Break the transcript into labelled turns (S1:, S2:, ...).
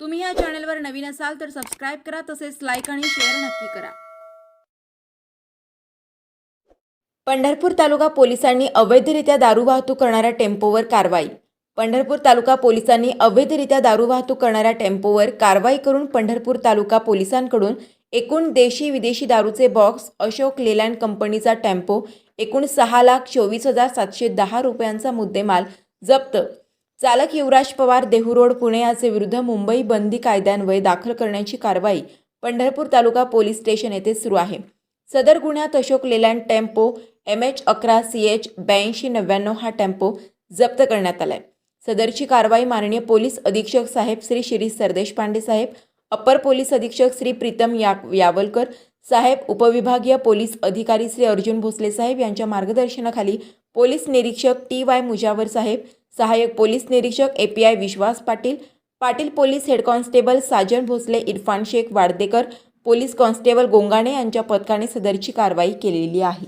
S1: तुम्ही या चॅनलवर नवीन असाल तर सबस्क्राईब करा तसेच लाईक आणि शेअर नक्की करा. पंढरपूर तालुका पोलिसांनी अवैधरित्या दारू वाहतूक करणाऱ्या टेम्पोवर कारवाई. पंढरपूर तालुका पोलिसांनी अवैधरित्या दारू वाहतूक करणाऱ्या टेम्पोवर कारवाई करून पंढरपूर तालुका पोलिसांकडून एकूण देशी विदेशी दारूचे बॉक्स अशोक लेलँड कंपनीचा टेम्पो एकूण सहा लाख चोवीस हजार सातशे दहा रुपयांचा मुद्देमाल जप्त चालक युवराज पवार देहू रोड पुणे याचे विरुद्ध मुंबई बंदी कायद्यान्वये दाखल करण्याची कारवाई पंढरपूर तालुका पोलीस स्टेशन येथे सुरू आहे. सदर गुन्ह्यात Ashok Leyland tempo M H अकरा सी एच ब्याऐंशी नव्याण्णव हा टेम्पो जप्त करण्यात आलाय. सदरची कारवाई माननीय पोलीस अधीक्षक साहेब श्री शिरीष सरदेश पांडे साहेब अपर पोलीस अधीक्षक श्री प्रीतम या यावलकर साहेब उपविभागीय पोलीस अधिकारी श्री अर्जुन भोसले साहेब यांच्या मार्गदर्शनाखाली पोलीस निरीक्षक टी वाय मुजावर साहेब सहाय्यक पोलीस निरीक्षक A P I Vishwas Patil Patil police head constable Sajan Bhosale Irfan Shaikh Wadadekar police constable Gongane यांच्या पथकाने सदरची कारवाई केलेली आहे.